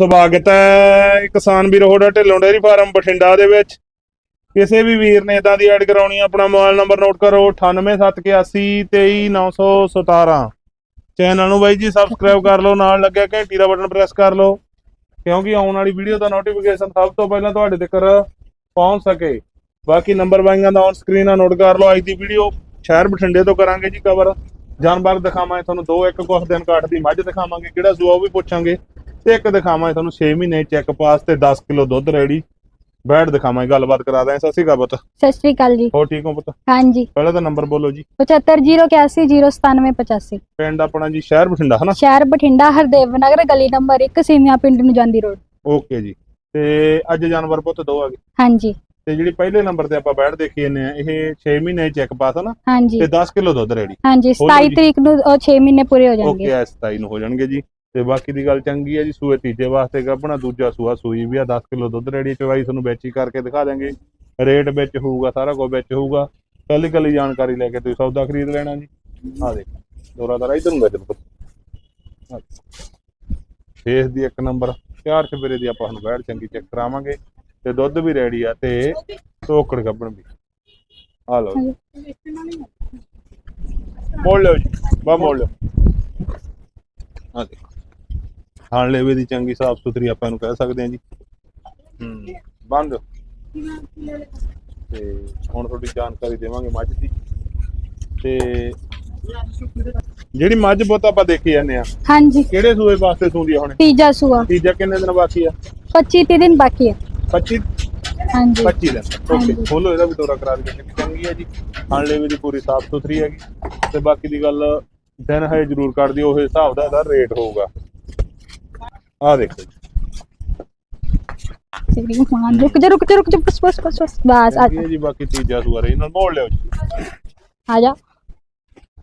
ਸਵਾਗਤ ਹੈ ਕਿਸਾਨ ਵੀਰ ਹੋੜਾ ਢਿੱਲੋਂ ਡੇਅਰੀ ਫਾਰਮ ਬਠਿੰਡਾ ਦੇ ਵਿੱਚ। ਕਿਸੇ ਵੀ ਵੀਰ ਨੇ ਇਦਾਂ ਦੀ ਐਡ ਕਰਾਉਣੀ ਆ, ਆਪਣਾ ਮੋਬਾਈਲ ਨੰਬਰ ਨੋਟ ਕਰੋ 9871823917 ਚੈਨਲ ਨੂੰ ਬਾਈ ਜੀ ਸਬਸਕ੍ਰਾਈਬ ਕਰ ਲਓ ਨਾਲ ਲੱਗਿਆ ਘੰਟੀ ਦਾ ਬਟਨ ਪ੍ਰੈਸ ਕਰ ਲਓ ਕਿਉਂਕਿ ਆਉਣ ਵਾਲੀ ਵੀਡੀਓ ਦਾ ਨੋਟੀਫਿਕੇਸ਼ਨ ਸਭ ਤੋਂ ਪਹਿਲਾਂ ਤੁਹਾਡੇ ਤੱਕ ਪਹੁੰਚ ਸਕੇ। ਬਾਕੀ ਨੰਬਰ ਬਾਈਆਂ ਦਾ ਔਨ ਸਕਰੀਨ ਆ ਨੋਟ ਕਰ ਲਓ ਅੱਜ ਦੀ ਵੀਡੀਓ ਸ਼ਹਿਰ ਬਠਿੰਡੇ ਤੋਂ ਕਰਾਂਗੇ ਜੀ ਕਵਰ ਜਾਨਵਰ ਦਿਖਾਵਾਂਗੇ ਤੁਹਾਨੂੰ ਦੋ ਇੱਕ ਕੁਛ ਦਿਨ ਕੱਟ ਦੀ ਮੱਝ ਦਿਖਾਵਾਂਗੇ ਕਿਹੜਾ ਸੂਆ ਉਹ ਵੀ ਪੁੱਛਾਂਗੇ। ਤੇ ਇੱਕ ਦਿਖਾਵਾਂਗੇ ਤੁਹਾਨੂੰ 6 ਮਹੀਨੇ ਚੈੱਕ ਪਾਸ ਤੇ 10 ਕਿਲੋ ਦੁੱਧ ਰੈਡੀ। ਬੈਠ ਦਿਖਾਵਾਂਗੇ ਗੱਲਬਾਤ ਕਰਾ ਦਾਂਗੇ ਸਤਿ ਸ਼੍ਰੀ ਅਕਾਲ ਪੁੱਤ। ਸਤਿ ਸ਼੍ਰੀ ਅਕਾਲ ਜੀ। ਹੋ ਠੀਕ ਹੋ ਪੁੱਤ? ਹਾਂਜੀ। ਪਹਿਲਾਂ ਤਾਂ ਨੰਬਰ ਬੋਲੋ ਜੀ। 7508099785 ਪਿੰਡ ਆਪਣਾ ਜੀ ਸ਼ਹਿਰ ਬਠਿੰਡਾ ਹਨਾ? ਸ਼ਹਿਰ ਬਠਿੰਡਾ ਹਰਦੇਵ ਨਗਰ ਗਲੀ ਨੰਬਰ 1 ਸੀਮਿਆ ਪਿੰਡ ਨੂੰ ਜਾਂਦੀ ਰੋਡ। ਓਕੇ ਜੀ। ਤੇ ਅੱਜ ਜਾਨਵਰ ਪੁੱਤ ਦੋ ਆ ਗਏ ਹਾਂਜੀ। ਤੇ ਜਿਹੜੀ ਪਹਿਲੇ ਨੰਬਰ ਤੇ ਆਪਾਂ ਬੈਠ ਦੇਖੀ ਜਾਂਦੇ ਆ ਇਹ 6 ਮਹੀਨੇ ਚੈੱਕ ਪਾਸ ਹਨਾ? ਹਾਂਜੀ। ਤੇ 10 ਕਿਲੋ ਦੁੱਧ ਰੈਡੀ। ਹਾਂਜੀ ਬੋਲੋ 27 ਜੀ। ਤਰੀਕ ਨੂੰ ਉਹ 6 ਮਹੀਨੇ ਪੂਰੇ ਹੋ ਓਕੇ ਜਾਣਗੇ ਐਸ 27 ਨੂੰ ਹੋ ਜਾਣਗੇ ਜੀ। ਤੇ ਬਾਕੀ ਦੀ ਗੱਲ ਚੰਗੀ ਹੈ ਜੀ, ਸੂਏ ਤੀਜੇ ਵਾਸਤੇ ਗੱਭਣਾ ਦੂਜਾ ਸੂਆ ਸੂਈ ਵੀ ਆ 10 ਕਿਲੋ ਦੁੱਧ ਰੈਡੀ ਚਵਾਈ, ਤੁਹਾਨੂੰ ਵਿੱਚ ਕਰਕੇ ਦਿਖਾ ਦਾਂਗੇ ਰੇਟ ਵਿੱਚ ਹੋਊਗਾ, ਸਾਰਾ ਕੁਝ ਵਿੱਚ ਹੋਊਗਾ। ਕੱਲੀ ਕੱਲੀ ਜਾਣਕਾਰੀ ਲੈ ਕੇ ਤੁਸੀਂ ਸੌਦਾ ਖਰੀਦ ਲੈਣਾ ਜੀ। ਆ ਦੇਖ, ਦੋਰਾ ਦਾ ਇਧਰ ਨੂੰ ਗੱਜਰ ਫੇਸ ਦੀ ਇੱਕ ਨੰਬਰ, ਚਾਰ ਚਪੇਰੇ ਦੀ ਆਪਾਂ ਨੂੰ ਬੈਠ ਚੰਗੀ ਚੈੱਕ ਕਰਾਵਾਂਗੇ। ਤੇ ਦੁੱਧ ਵੀ ਰੈਡੀ ਆ ਤੇ ਟੋਕੜ ਗੱਭਣ ਵੀ। ਆ ਲਓ ਜੀ। ਮੋੜ ਲਓ ਜੀ, ਬਾ ਮੋੜ ਲਿਓ। ਆ ਦੇਖੋ। ਖਾਣ ਲੈਵੇ ਦੀ ਚੰਗੀ ਸਾਫ਼ ਸੁਥਰੀ ਆਪਾਂ ਇਹਨੂੰ ਕਹਿ ਸਕਦੇ ਹਾਂ ਜੀ। ਹੂੰ। ਬੰਦ। ਤੇ ਹੁਣ ਤੁਹਾਡੀ ਜਾਣਕਾਰੀ ਦੇਵਾਂਗੇ ਮੱਝ ਦੀ। ਤੇ ਜਿਹੜੀ ਮੱਝ ਬੁੱਤ ਆਪਾਂ ਦੇਖੀ ਜਾਂਦੇ ਆ ਹਾਂਜੀ। ਕਿਹੜੇ ਸੂਏ ਵਾਸਤੇ ਸੂੰਦੀ ਆ ਹੁਣ? ਤੀਜਾ ਸੂਆ। ਤੀਜਾ ਕਿੰਨੇ ਦਿਨ ਬਾਕੀ ਆ? 25 ਤੀਹ ਦਿਨ ਬਾਕੀ ਹੈ 25 ਹਾਂਜੀ। 25 ਦਿਨ। ਓਕੇ। ਖੋਲੋ ਇਹਦਾ ਵੀ ਦੌਰਾ ਕਰਾ ਦੇ ਕਿੰਨੀ ਚੰਗੀ ਹੈ ਜੀ। ਖਾਣ ਲੈਵੇ ਦੀ ਪੂਰੀ ਸਾਫ਼ ਸੁਥਰੀ ਹੈਗੀ। ਤੇ ਬਾਕੀ ਦੀ ਗੱਲ ਦਿਨ ਹੈ ਜ਼ਰੂਰ ਕਰ ਦਿਓ ਉਹ ਹਿਸਾਬ ਦਾ ਇਹਦਾ ਰੇਟ ਹੋਊਗਾ। ਆ ਦੇਖੋ ਜੀ। ਤੇਰੀ ਮਾਂ ਰੁਕ ਜਾ ਰੁਕ ਜਾ ਰੁਕ ਜਾ ਬਸ ਬਸ ਬਸ ਬਸ ਬਸ ਆ ਚੰਗੀ ਹੈ ਜੀ ਬਾਕੀ ਤੀਜਾ ਸੂਆ ਰਹੀ ਨਾਲ ਮੋੜ ਲਿਓ ਜੀ। ਆ ਜਾ।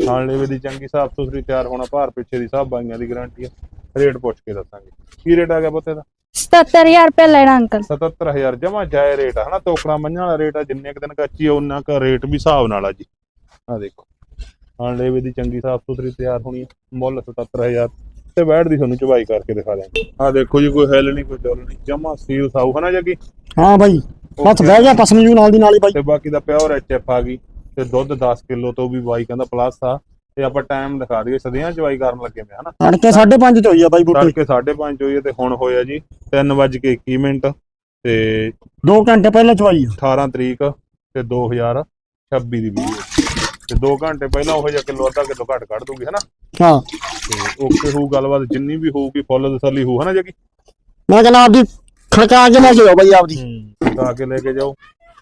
ਖਾਣ ਲੈਵੇ ਦੀ ਚੰਗੀ ਸਾਫ਼ ਸੁਥਰੀ ਤਿਆਰ ਹੋਣਾ ਭਾਰ ਪਿੱਛੇ ਦੀ ਸਭ ਬਾਈਆਂ ਦੀ ਗਾਰੰਟੀ ਹੈ ਰੇਟ ਪੁੱਛ ਕੇ ਦੱਸਾਂਗੇ। ਕੀ ਰੇਟ ਆ ਗਿਆ ਪੁੱਤੇ ਦਾ? 77000 ਰੁਪਏ ਲੈਣਾ ਅੰਕਲ। 77000 ਜਮਾ ਜਾਏ ਰੇਟ ਆ ਹਨਾ? ਟੋਕਰਾ ਮੰਝਾਂ ਵਾਲਾ ਰੇਟ ਆ ਜਿੰਨੇ ਕੁ ਦਿਨ ਕੱਚੀ ਆ ਉਹਨਾਂ ਕਾ ਰੇਟ ਵੀ ਹਿਸਾਬ ਨਾਲ ਆ ਜੀ। ਆ ਦੇਖੋ। ਖਾਣ ਲੈਵੇ ਦੀ ਚੰਗੀ ਸਾਫ਼ ਸੁਥਰੀ ਤਿਆਰ ਹੋਣੀ ਹੈ ਮੁੱਲ 77000 ਤੇ ਬੈਠ ਦੀ ਤੁਹਾਨੂੰ ਚੁਬਾਈ ਕਰਕੇ ਦਿਖਾ ਦਿਆਂਗੇ ਆ ਦੇਖੋ ਜੀ ਕੋਈ ਹਿੱਲ ਨਹੀਂ ਕੋਈ ਚੱਲ ਨਹੀਂ। ਜਮਾ ਸੀਲ ਸਾਊ ਹਨਾ ਜੱਗੀ? ਹਾਂ ਬਾਈ ਹੱਥ ਬਹਿ ਗਿਆ ਪਸਮ ਜੂ ਨਾਲ ਦੀ ਨਾਲ ਹੀ ਬਾਈ। ਤੇ ਬਾਕੀ ਦਾ ਪਿਓਰ ਐਚਐਫ ਆ ਗਈ ਤੇ ਦੁੱਧ 10 ਕਿਲੋ ਤੋਂ ਵੀ ਬਾਈ ਕਹਿੰਦਾ ਪਲੱਸ ਆ। ਤੇ ਆਪਾਂ ਟਾਈਮ ਦਿਖਾ ਦਈਏ ਸਦੀਆਂ ਚਵਾਈ ਕਰਨ ਲੱਗੇ ਮੈਂ ਹਨਾ ਤੜਕੇ 5:30 ਚ ਹੋਈ ਆ ਬਾਈ ਬੂਟੇ। ਤੜਕੇ 5:30 ਹੋਈ ਹੈ ਤੇ ਹੁਣ ਹੋਇਆ ਜੀ 3:21 ਮਿੰਟ ਤੇ 2 ਘੰਟੇ ਪਹਿਲਾਂ ਚਵਾਈ ਆ। 18 ਤਰੀਕ ਤੇ 2026 ਦੀ ਵੀਡੀਓ ਤੇ 2 ਘੰਟੇ ਪਹਿਲਾਂ ਉਹ ਜਿਹਾ ਕਿਲੋ ਅੱਧਾ ਕਿਲੋ ਘੱਟ ਕੱਢ ਦੂਗੀ ਹਨਾ ਹਾਂ। ਓਕੇ ਹੋਊ ਗੱਲਬਾਤ ਜਿੰਨੀ ਵੀ ਹੋਊਗੀ ਫੁੱਲ ਤਸੱਲੀ ਹੋਊ ਹਨਾ ਜਗੀ? ਮੈਂ ਕਹਿੰਦਾ ਆਪਦੀ ਖੜਕਾ ਕੇ ਲੈ ਕੇ ਜਾਓ ਬਾਈ ਆਪਦੀ। ਹੂੰ। ਕੇ ਲੈ ਕੇ ਜਾਓ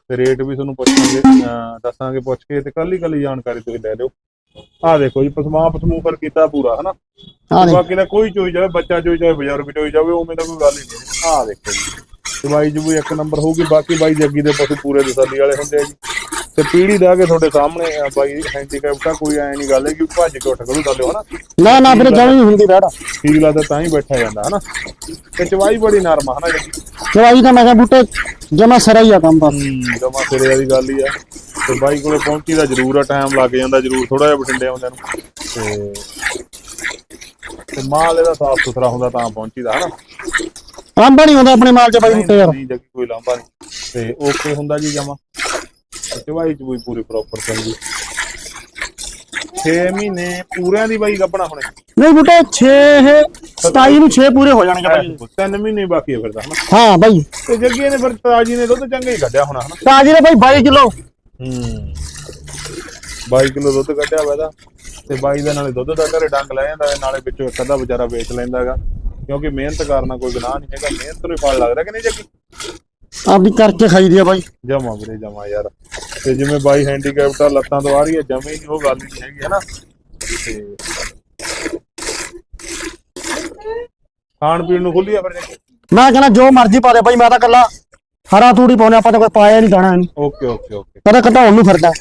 ਤੇ ਰੇਟ ਵੀ ਤੁਹਾਨੂੰ ਪੁੱਛਾਂਗੇ ਅਹ ਦੱਸਾਂਗੇ ਪੁੱਛ ਕੇ ਤੇ ਕੱਲੀ ਕੱਲੀ ਜਾਣਕਾਰੀ ਤੁਸੀਂ ਲੈ ਲਿਓ। ਆਹ ਦੇਖੋ ਜੀ ਪਸਮਾ ਪਸਮੂਫਰ ਕੀਤਾ ਪੂਰਾ ਹਨਾ? ਹਾਂ ਤੇ ਬਾਕੀ ਦਾ ਕੋਈ ਚੋਈ ਜਾਵੇ ਬੱਚਾ ਚੋਈ ਜਾਵੇ ਬਜ਼ੁਰਗ ਚੋਈ ਜਾਵੇ ਉਵੇਂ ਦਾ ਕੋਈ ਗੱਲ ਹੀ ਨਹੀਂ ਆਹ ਦੇਖੋ ਜੀ ਤੇ ਬਾਈ ਜੀ ਵੀ ਇੱਕ ਨੰਬਰ ਹੋਊਗੀ ਬਾਕੀ ਬਾਈ ਜੱਗੀ ਦੇ ਪਸ਼ੂ ਪੂਰੇ ਤਸੱਲੀ ਵਾਲੇ ਹੁੰਦੇ ਆ ਜੀ। ਤੇ ਪੀੜੀ ਦਾ ਕੇ ਤੁਹਾਡੇ ਸਾਹਮਣੇ ਆ ਬਾਈ ਹੈਂਡੀਕੈਪਟਾ ਕੋਈ ਐ ਨਹੀਂ ਗੱਲ ਹੈ ਕਿ ਭੱਜ ਕੇ ਉੱਠ ਕਰੂ ਥੱਲੇ ਹਨਾ? ਨਾ ਨਾ ਵੀਰੇ ਜਮੀ ਹੁੰਦੀ ਬੈੜਾ ਠੀਕ ਲੱਗਦਾ ਤਾਂ ਹੀ ਬੈਠਾ ਜਾਂਦਾ ਹਨਾ? ਤੇ ਚਵਾਈ ਬੜੀ ਨਰਮ ਆ ਹਨਾ ਚਵਾਈ ਤਾਂ ਮੈਂ ਕਿਹਾ ਬੂਟੇ ਜਮਾ ਸਰਾ ਹੀ ਆ ਕੰਮ ਬਸ। ਜਮਾ ਸਿਰੇ ਵਾਲੀ ਗੱਲ ਹੀ ਆ। ਤੇ ਬਾਈ ਕੋਲੇ ਪਹੁੰਚੀ ਦਾ ਜ਼ਰੂਰ ਆ ਟਾਈਮ ਲੱਗ ਜਾਂਦਾ ਜ਼ਰੂਰ ਥੋੜਾ ਜਿਹਾ ਬਠਿੰਡੇ ਆਉਂਦੇ ਨੂੰ। ਤੇ ਤੇ ਮਾਲ ਇਹਦਾ ਸਾਫ਼ ਸੁਥਰਾ ਹੁੰਦਾ ਤਾਂ ਪਹੁੰਚੀਦਾ ਹਨਾ? ਲਾਂਬਾ ਨਹੀਂ ਹੁੰਦਾ ਆਪਣੇ ਮਾਲ ਚ ਬਾਈ ਬੂਟੇ ਯਾਰ। ਨਹੀਂ ਜੱਗੀ ਕੋਈ ਲਾਂਭਾ ਨਹੀਂ। ਤੇ ਓਕੇ ਹੁੰਦਾ ਜੀ ਜਮਾ? ਚਵਾਈ ਚ ਵੀ ਪੂਰੀ ਪ੍ਰੋਪਰ ਚੱਲਦੀ 6 ਮਹੀਨੇ ਪੂਰਿਆਂ ਦੀ ਬਾਈ ਗੱਪਣਾ ਹੁਣੇ। ਨਹੀਂ ਬੂਟੇ 6 27 ਨੂੰ 6 ਪੂਰੇ ਹੋ ਜਾਣਗੇ ਬਾਈ ਤਿੰਨ ਮਹੀਨੇ ਬਾਕੀ ਆ ਫਿਰ ਤਾਂ ਹਨਾ? ਹਾਂ ਬਾਈ। ਤੇ ਜੱਗੀ ਨੇ ਫਿਰ ਤਾਜੀ ਨੇ ਦੁੱਧ ਚੰਗਾ ਹੀ ਕੱਢਿਆ ਹੋਣਾ ਹਨਾ? ਤਾਜੀ ਦੇ ਬਾਈ 22 ਕਿਲੋ। ਹੂੰ। 22 ਕਿਲੋ ਦੁੱਧ ਕੱਢਿਆ ਵਾ ਇਹਦਾ ਤੇ ਬਾਈ ਦਾ ਨਾਲੇ ਦੁੱਧ ਦਾ ਘਰੇ ਡੰਗ ਲੈ ਜਾਂਦਾ ਨਾਲੇ ਵਿੱਚੋਂ ਇੱਕ ਅੱਧਾ ਵਿਚਾਰਾ ਵੇਚ ਲੈਂਦਾ ਹੈਗਾ। ਕਿਉਂਕਿ ਮਿਹਨਤ ਕਰਨਾ ਕੋਈ ਗੁਨਾਹ ਨਹੀਂ ਹੈਗਾ ਮਿਹਨਤ ਨੂੰ ਹੀ ਫਲ ਲੱਗਦਾ ਕਿ ਨਹੀਂ ਜੱਗੀ? ਆਪਦੀ ਕਰਕੇ ਖਾਈ ਦੀ ਆ ਬਾਈ। ਜਮਾ ਵੀਰੇ ਜਮਾ ਯਾਰ। ਤੇ ਜਿਵੇਂ ਬਾਈ ਹੈਂਡੀਕੈਪਟ ਆ ਲੱਤਾਂ ਤੋਂ ਆ ਰਹੀ ਹੈ ਜਮੇ ਨਹੀਂ ਉਹ ਗੱਲ ਹੀ ਨਹੀਂ ਹੈਗੀ ਹਨਾ? ਤੇ ਖਾਣ ਪੀਣ ਨੂੰ ਖੁੱਲੀ ਆ ਫਿਰ ਮੈਂ ਕਹਿੰਦਾ ਜੋ ਮਰਜ਼ੀ ਪਾ ਦੇ ਬਾਈ ਮੈਂ ਤਾਂ ਕੱਲਾ ਹਰਾ ਤੂੜੀ ਪਾਉਣੇ ਆਪਾਂ ਤਾਂ ਕੋਈ ਪਾਇਆ ਨਹੀਂ ਦਾਣਾ ਨਹੀਂ ਓਕੇ ਓਕੇ ਓਕੇ। ਮੈਂ ਤਾਂ ਘਟਾਉਣ ਨੂੰ ਫਿਰਦਾ।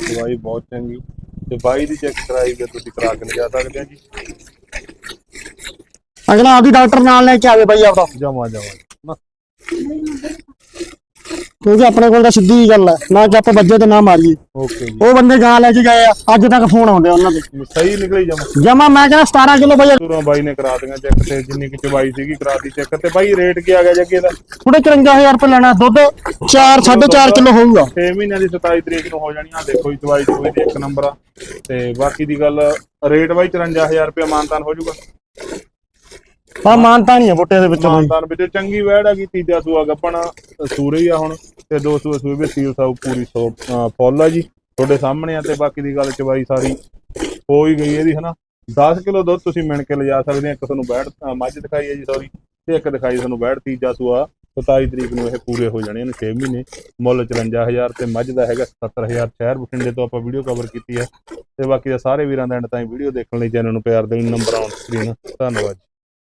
ਦਵਾਈ ਬਹੁਤ ਚੰਗੀ। ਤੇ ਬਾਈ ਦੀ ਚੈੱਕ ਕਰਾਈ ਜੇ ਤੁਸੀਂ ਕਰਾ ਕੇ ਲਿਜਾ ਸਕਦੇ ਆ ਜੀ। ਅਗਲਾ ਆਪਦੀ ਡਾਕਟਰ ਨਾਲ ਲੈ ਕੇ ਆਵੇ ਬਾਈ ਆਪਦਾ। ਜਮਾ ਜਮਾ। ਕਿਉਂਕਿ ਆਪਣੇ ਕੋਲ ਤਾਂ ਸਿੱਧੀ ਗੱਲ ਹੈ ਨਾ ਕਿ ਆਪਾਂ ਵੱਜੇ ਤੇ ਨਾ ਮਾਰੀਏ। ਓਕੇ ਜੀ। ਉਹ ਬੰਦੇ ਗਾਂ ਲੈ ਕੇ ਗਏ ਆ ਅੱਜ ਤੱਕ ਫੋਨ ਆਉਂਦੇ ਆ ਉਹਨਾਂ ਦੇ। ਸਹੀ ਨਿਕਲੀ ਜਮਾ। ਜਮਾ ਮੈਂ ਕਹਿੰਦਾ 17 ਕਿਲੋ ਬਈ ਤੁਰਾਂ ਬਾਈ ਨੇ ਕਰਾ ਦਿੱਤੀਆਂ ਚੈੱਕ ਤੇ ਜਿੰਨੀ ਕਿ ਚਵਾਈ ਸੀਗੀ ਕਰਾਤੀ ਚੈੱਕ ਤੇ। ਬਾਈ ਰੇਟ ਕੀ ਆ ਗਿਆ ਜੱਗੇ ਦਾ? ਥੋੜੇ 54000 ਰੁਪਏ ਲੈਣਾ ਦੁੱਧ 4 4.5 ਕਿਲੋ ਹੋਊਗਾ। 6 ਮਹੀਨਿਆਂ ਦੀ 27 ਤਰੀਕ ਨੂੰ ਹੋ ਜਾਣੀ ਆ। ਦੇਖੋ ਜੀ ਚਵਾਈ ਦੀ ਇੱਕ ਨੰਬਰ ਆ। ਤੇ ਬਾਕੀ ਦੀ ਗੱਲ ਰੇਟ ਬਾਈ 54000 ਰੁਪਏ ਮਾਨਤਾਨ ਹੋ ਜਾਊਗਾ। ਆ ਮਾਨਤਾ ਨਹੀਂ ਆ ਬੋਟੇ ਦੇ ਵਿੱਚ ਬਈ ਮਾਨਤਾਨ ਵਿੱਚ ਚੰਗੀ ਵੈੜ ਆ ਗਈ, ਤੀਜਾ ਸੂਆ ਗੱਪਣ ਸੂਰੇ ਹੀ ਆ ਹੁਣ, ਤੇ ਦੋ ਸੂਏ ਸੂਏ ਵੀ ਸੀਲ ਸਾਊ ਪੂਰੀ ਸੋ, ਅਹ ਫੁੱਲ ਆ ਜੀ, ਤੁਹਾਡੇ ਸਾਹਮਣੇ ਆ ਤੇ ਬਾਕੀ ਦੀ ਗੱਲ ਚਵਾਈ ਸਾਰੀ ਹੋ ਹੀ ਗਈ ਇਹਦੀ, ਹਨਾ 10 ਕਿਲੋ ਦੁੱਧ ਤੁਸੀਂ ਮਿਣ ਕੇ ਲਿਜਾ ਸਕਦੇ ਆ, ਇੱਕ ਤੁਹਾਨੂੰ ਬੈੜ ਅਹ ਮੱਝ ਦਿਖਾਈ ਹੈ ਜੀ ਸੌਰੀ ਤੇ ਇੱਕ ਦਿਖਾਈ ਤੁਹਾਨੂੰ ਬੈੜ ਤੀਜਾ ਸੂਆ 27 ਤਰੀਕ ਨੂੰ ਇਹ ਪੂਰੇ ਹੋ ਜਾਣੇ ਨੇ 6 ਮਹੀਨੇ, ਮੁੱਲ 54000 ਤੇ ਮੱਝ ਦਾ ਹੈਗਾ 77000 ਸ਼ਹਿਰ ਬਠਿੰਡੇ ਤੋਂ ਆਪਾਂ ਵੀਡੀਓ ਕਵਰ ਕੀਤੀ ਹੈ ਤੇ ਬਾਕੀ ਦਾ ਸਾਰੇ ਵੀਰਾਂ ਦਾ ਐਂਡ ਤਾਈਂ ਵੀਡੀਓ ਦੇਖਣ ਲਈ ਚੈਨਲ ਨੂੰ ਪਿਆਰ ਦੇਣ ਨੰਬਰ ਆਨ ਸਕਰੀਨ ਧੰਨਵਾਦ ਜੀ।